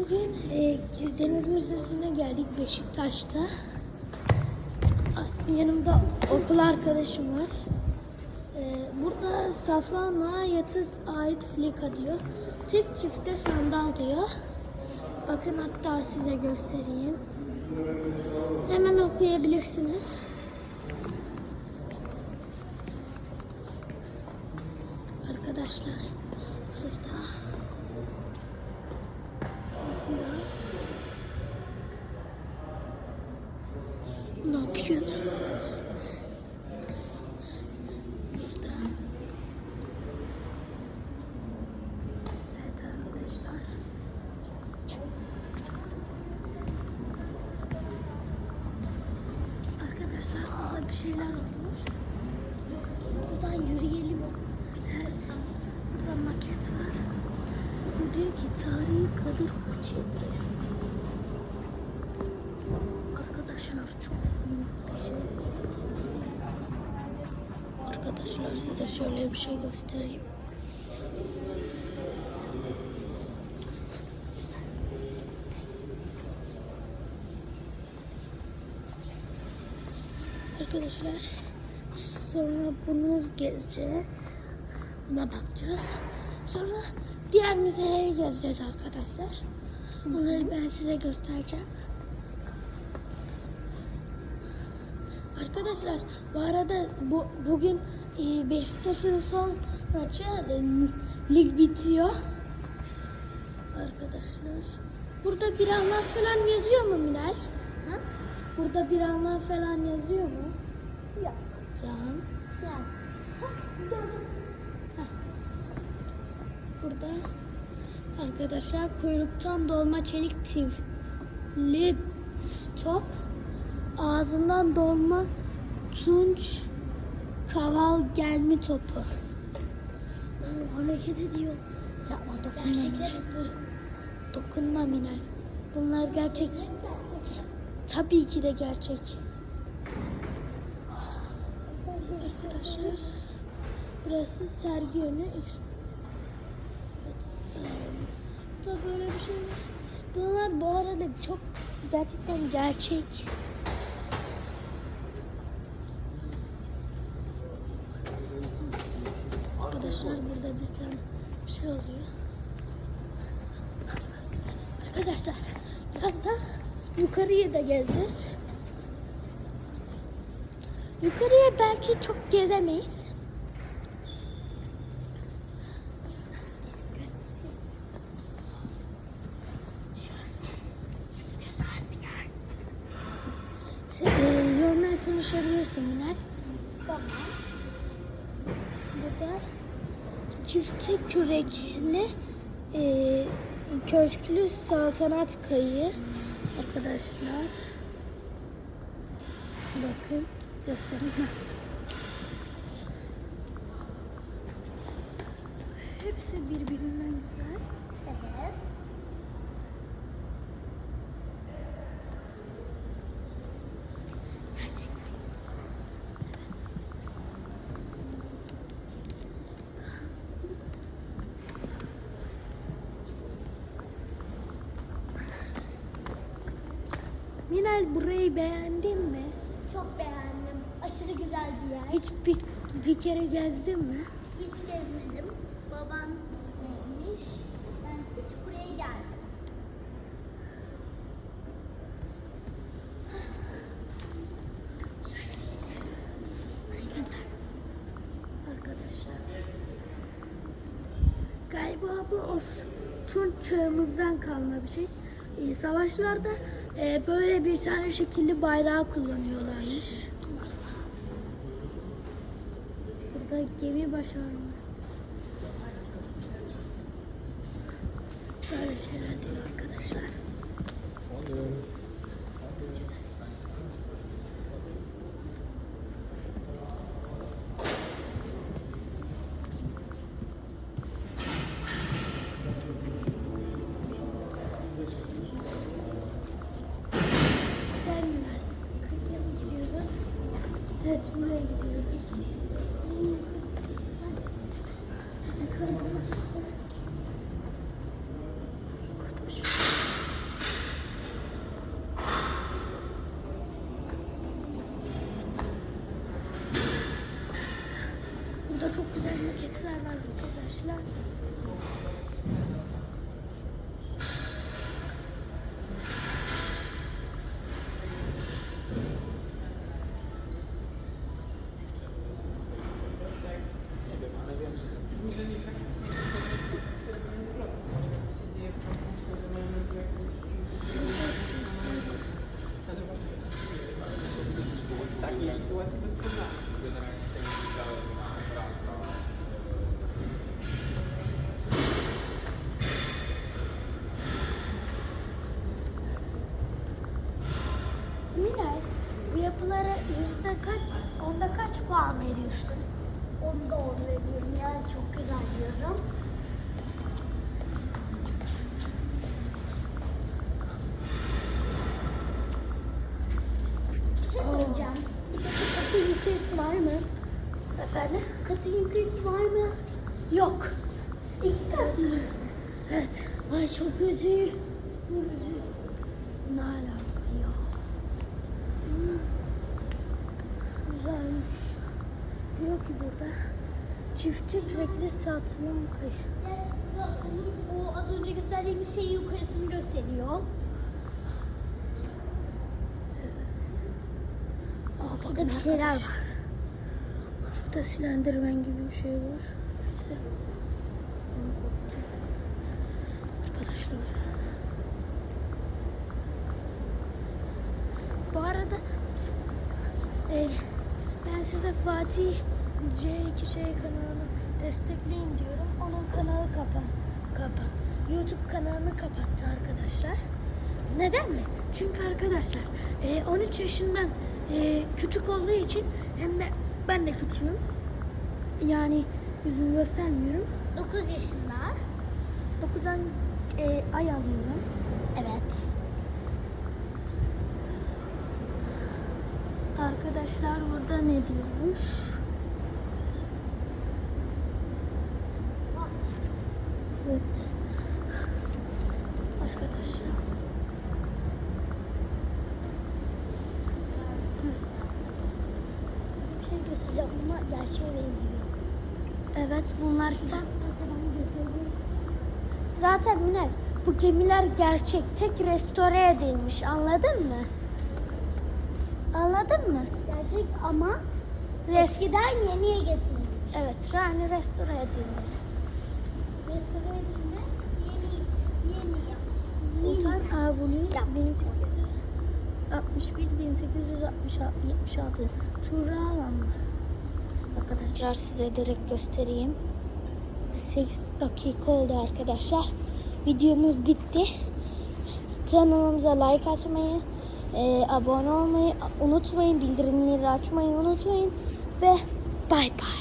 Bugün e, Deniz Müzesi'ne geldik Beşiktaş'ta. Yanımda okul arkadaşım var. E, burada Safranlığa yatı ait flika diyor. Tek çifte sandal diyor. Bakın hatta size göstereyim. Hemen okuyabilirsiniz. Arkadaşlar şurada. Burada bir şeyler olmuş. Buradan yürüyelim. Evet. Burada maket var. Bu diyor ki tarihi Kadir Kaçırdı. Arkadaşlar çok Arkadaşlar size şöyle bir şey göstereyim. Arkadaşlar sonra bunu gezeceğiz. Buna bakacağız. Sonra diğer müzeleri gezeceğiz arkadaşlar. Onları ben size göstereceğim. Arkadaşlar bu arada bu bugün Beşiktaş'ın son maçı e, lig bitiyor. Arkadaşlar burada bir anlar falan yazıyor mu Minel? Ha? Burada bir anlar falan yazıyor mu? Yok. Tamam. Yaz. Burada arkadaşlar kuyruktan dolma çelik tifli top ağzından dolma tunç kaval gelmi topu. Oo, hareket ediyor. Yapma dokunma. Gerçekten bu. Dokunma Minel. Bunlar gerçek. Tabii ki de gerçek. Arkadaşlar burası sergi yönü. Evet. Burada böyle bir şey var. Bunlar bu arada çok gerçekten gerçek. Arkadaşlar burada bir tane bir şey oluyor. Arkadaşlar birazdan yukarıya da gezeceğiz. Yukarıya belki çok gezemeyiz. Sen, e, yorumlar konuşabilirsin Minel. Tamam. Burada çifti kürekli e, köşklü saltanat kayı arkadaşlar. Bakın göstereyim. Hepsi birbirinden güzel. Evet. Minal burayı beğendin mi? Çok beğendim. Aşırı güzel bir yer. Hiç bir, bir kere gezdin mi? Hiç gezmedim. Baban gezmiş. Ben hiç buraya geldim. Şöyle bir şey Hadi göster. Arkadaşlar. Galiba bu Osmanlı çağımızdan kalma bir şey. Ee, savaşlarda e, böyle bir tane şekilli bayrağı kullanıyorlarmış. Burada gemi başarımız. Böyle şeyler diyor arkadaşlar. Terminal. arkadaşlar. Так, есть ситуация без проблем. Miray, bu yapılara yüzde kaç, onda kaç puan veriyorsun? Onda onu veriyorum. Yani çok güzel diyorum. Bir şey soracağım. Peki katın yukarısı var mı? Efendim? Katın yukarısı var mı? Yok. İki kat mı? Evet. Ay çok kötü. Ne alaka ya? Hmm. Güzelmiş. Diyor ki burada çiftçi sürekli satmam kayı. O az önce gösterdiğimiz şeyin yukarısını gösteriyor. Aa, Şurada bakın bir şeyler arkadaşlar. var. Şurada Slenderman gibi bir şey var. Neyse. Arkadaşlar. Bu arada e, ben size Fatih C2 şey kanalını destekleyin diyorum. Onun kanalı kapa, kapa. YouTube kanalını kapattı arkadaşlar. Neden mi? Çünkü arkadaşlar e, 13 yaşından e, küçük olduğu için hem de ben de küçüğüm. Yani yüzümü göstermiyorum. 9 yaşında. 9'dan e, ay alıyorum. Evet. Arkadaşlar burada ne diyormuş? Evet. Arkadaşlar. Bir şey göstereceğim ama gerçeğe benziyor. Evet bunlar göstereyim. zaten Mine bu gemiler gerçek tek restore edilmiş anladın mı? Anladın mı? Gerçek ama eskiden yeniye getirilmiş. evet yani restore edilmiş. Sultan Abuli 1861 1876 Turan Arkadaşlar size direkt göstereyim. 8 dakika oldu arkadaşlar. Videomuz bitti. Kanalımıza like atmayı, e, abone olmayı unutmayın. Bildirimleri açmayı unutmayın. Ve bay bay.